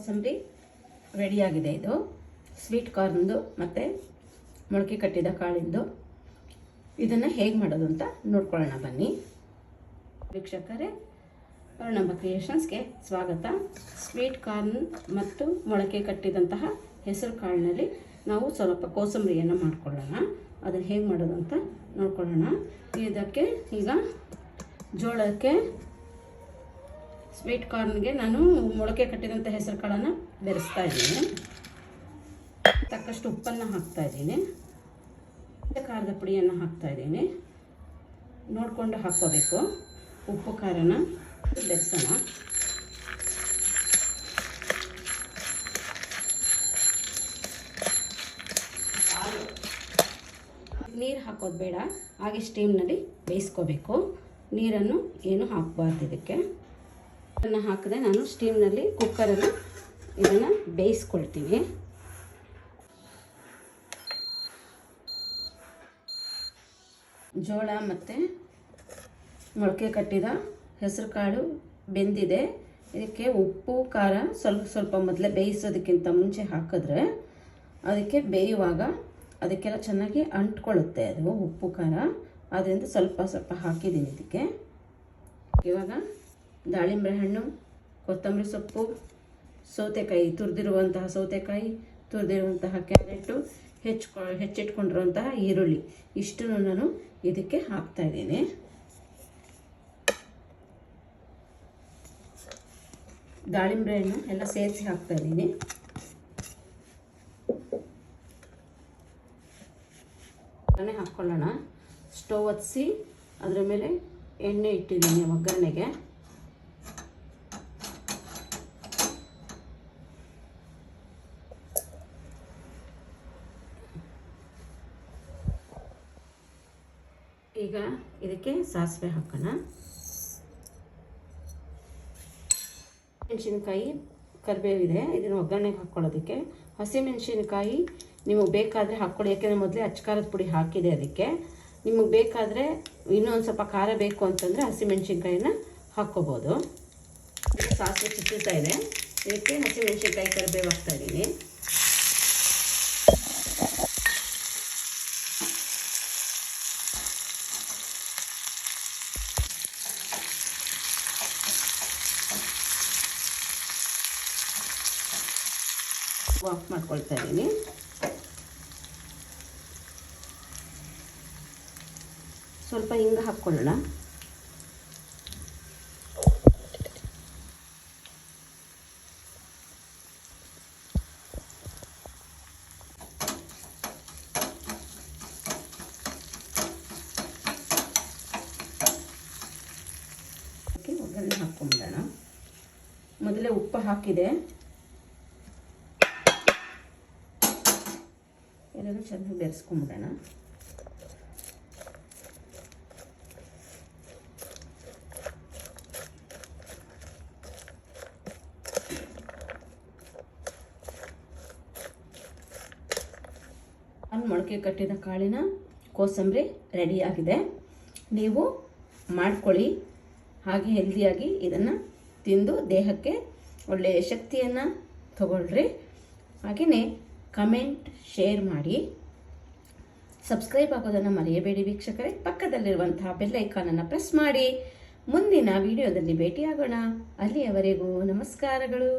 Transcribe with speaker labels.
Speaker 1: ಕೋಸಂಬರಿ ರೆಡಿಯಾಗಿದೆ ಇದು. ಸ್ವೀಟ್ ಕಾರ್ನ್ದು ಮತ್ತು ಮೊಳಕೆ ಕಟ್ಟಿದ ಕಾಳಿಂದು. ಇದನ್ನು ಹೇಗೆ ಮಾಡೋದು ಅಂತ ನೋಡ್ಕೊಳ್ಳೋಣ, ಬನ್ನಿ. ವೀಕ್ಷಕರೇ ಅರುಣಂಬ ಕ್ರಿಯೇಷನ್ಸ್ಗೆ ಸ್ವಾಗತ. ಸ್ವೀಟ್ ಕಾರ್ನ್ ಮತ್ತು ಮೊಳಕೆ ಕಟ್ಟಿದಂತಹ ಹೆಸರು ಕಾಳಿನಲ್ಲಿ ನಾವು ಸ್ವಲ್ಪ ಕೋಸಂಬರಿಯನ್ನು ಮಾಡ್ಕೊಳ್ಳೋಣ. ಅದನ್ನು ಹೇಗೆ ಮಾಡೋದು ಅಂತ ನೋಡ್ಕೊಳ್ಳೋಣ. ಇದಕ್ಕೆ ಈಗ ಜೋಳಕ್ಕೆ ಸ್ವೀಟ್ ಕಾರ್ನ್ಗೆ ನಾನು ಮೊಳಕೆ ಕಟ್ಟಿದಂಥ ಹೆಸರು ಕಾಳನ್ನು ಬೆರೆಸ್ತಾ ಇದ್ದೀನಿ. ತಕ್ಕಷ್ಟು ಉಪ್ಪನ್ನು ಹಾಕ್ತಾ ಇದ್ದೀನಿ. ಖಾರದ ಪುಡಿಯನ್ನು ಹಾಕ್ತಾ ಇದ್ದೀನಿ. ನೋಡಿಕೊಂಡು ಹಾಕ್ಕೋಬೇಕು. ಉಪ್ಪು, ಖಾರನ ಬೆರೆಸೋಣ. ನೀರು ಹಾಕೋದು ಬೇಡ. ಹಾಗೆ ಸ್ಟೀಮ್ನಲ್ಲಿ ಬೇಯಿಸ್ಕೋಬೇಕು. ನೀರನ್ನು ಏನು ಹಾಕಬಾರ್ದು ಇದಕ್ಕೆ. ಇದನ್ನು ಹಾಕಿದೆ ನಾನು ಸ್ಟೀಮ್ನಲ್ಲಿ ಕುಕ್ಕರಲ್ಲಿ ಇದನ್ನು ಬೇಯಿಸ್ಕೊಳ್ತೀನಿ. ಜೋಳ ಮತ್ತು ಮೊಳಕೆ ಕಟ್ಟಿದ ಹೆಸರು ಕಾಳು ಬೆಂದಿದೆ. ಇದಕ್ಕೆ ಉಪ್ಪು, ಖಾರ ಸ್ವಲ್ಪ ಸ್ವಲ್ಪ ಮೊದಲೇ ಬೇಯಿಸೋದಕ್ಕಿಂತ ಮುಂಚೆ ಹಾಕಿದ್ರೆ ಅದಕ್ಕೆ ಬೇಯುವಾಗ ಅದಕ್ಕೆಲ್ಲ ಚೆನ್ನಾಗಿ ಅಂಟ್ಕೊಳ್ಳುತ್ತೆ ಅದು ಉಪ್ಪು, ಖಾರ. ಅದರಿಂದ ಸ್ವಲ್ಪ ಸ್ವಲ್ಪ ಹಾಕಿದ್ದೀನಿ ಇದಕ್ಕೆ. ಇವಾಗ ದಾಳಿಂಬೆ ಹಣ್ಣು, ಕೊತ್ತಂಬರಿ ಸೊಪ್ಪು, ಸೌತೆಕಾಯಿ ತುರಿದಿರುವಂತಹ ಸೌತೆಕಾಯಿ, ತುರಿದಿರುವಂತಹ ಕ್ಯಾರೆಟು ಹೆಚ್ಚು ಹೆಚ್ಚಿಟ್ಕೊಂಡಿರುವಂತಹ ಈರುಳ್ಳಿ. ಇಷ್ಟನ್ನು ನಾನು ಇದಕ್ಕೆ ಹಾಕ್ತಾ ಇದ್ದೀನಿ. ದಾಳಿಂಬೆ ಹಣ್ಣು ಎಲ್ಲ ಸೇರಿಸಿ ಹಾಕ್ತಾ ಇದ್ದೀನಿ. ಹಾಕ್ಕೊಳ್ಳೋಣ. ಸ್ಟವ್ ಹತ್ತಿಸಿ ಅದರ ಮೇಲೆ ಎಣ್ಣೆ ಇಟ್ಟಿದ್ದೀನಿ ಒಗ್ಗರಣೆಗೆ. ಈಗ ಇದಕ್ಕೆ ಸಾಸಿವೆ ಹಾಕೋಣ. ಮೆಣಸಿನ್ಕಾಯಿ ಕರಿಬೇವಿದೆ ಇದನ್ನು ಒಗ್ಗರಣೆಗೆ ಹಾಕ್ಕೊಳ್ಳೋದಕ್ಕೆ ಹಸಿಮೆಣಸಿನ್ಕಾಯಿ ನಿಮಗೆ ಬೇಕಾದರೆ ಹಾಕ್ಕೊಳ್ಳಿ ಯಾಕೆಂದರೆ ಮೊದಲೇ ಅಚ್ಕಾರದ ಪುಡಿ ಹಾಕಿದೆ ಅದಕ್ಕೆ. ನಿಮಗೆ ಬೇಕಾದರೆ ಇನ್ನೊಂದು ಸ್ವಲ್ಪ ಖಾರ ಬೇಕು ಅಂತಂದರೆ ಹಸಿಮೆಣಸಿನ್ಕಾಯಿನ ಹಾಕ್ಕೋಬೋದು ಸಾಸಿವೆ ಚಿಟ್ಟಿರ್ತಾ ಇದೆ. ಇದಕ್ಕೆ ಹಸಿಮೆಣಸಿನ್ಕಾಯಿ ಕರಿಬೇವು ಹಾಕ್ತಾ ಇದ್ದೀನಿ ವಾಫ್ ಮಾಡ್ಕೊಳ್ತಾ ಇದ್ದೀನಿ ಸ್ವಲ್ಪ ಹಿಂಗೆ ಹಾಕ್ಕೊಳ್ಳೋಣ. ಮೊದಲೇ ಉಪ್ಪು ಹಾಕಿದೆ. ಎಲ್ಲರೂ ಚೆನ್ನಾಗಿ ಬೆರೆಸ್ಕೊಂಬಿಡೋಣ. ಮೊಳಕೆ ಕಟ್ಟಿದ ಕಾಳಿನ ಕೋಸಂಬರಿ ರೆಡಿಯಾಗಿದೆ ನೀವು ಮಾಡ್ಕೊಳ್ಳಿ. ಹಾಗೆ ಹೆಲ್ದಿಯಾಗಿ ಇದನ್ನು ತಿಂದು ದೇಹಕ್ಕೆ ಒಳ್ಳೆಯ ಶಕ್ತಿಯನ್ನು ತಗೊಳ್ರಿ. ಹಾಗೆಯೇ ಕಮೆಂಟ್, ಶೇರ್ ಮಾಡಿ. ಸಬ್ಸ್ಕ್ರೈಬ್ ಆಗೋದನ್ನು ಮರೆಯಬೇಡಿ ವೀಕ್ಷಕರೇ. ಪಕ್ಕದಲ್ಲಿರುವಂತಹ ಬೆಲ್ ಐಕಾನನ್ನು ಪ್ರೆಸ್ ಮಾಡಿ. ಮುಂದಿನ ವಿಡಿಯೋದಲ್ಲಿ ಭೇಟಿಯಾಗೋಣ. ಅಲ್ಲಿಯವರೆಗೂ ನಮಸ್ಕಾರಗಳು.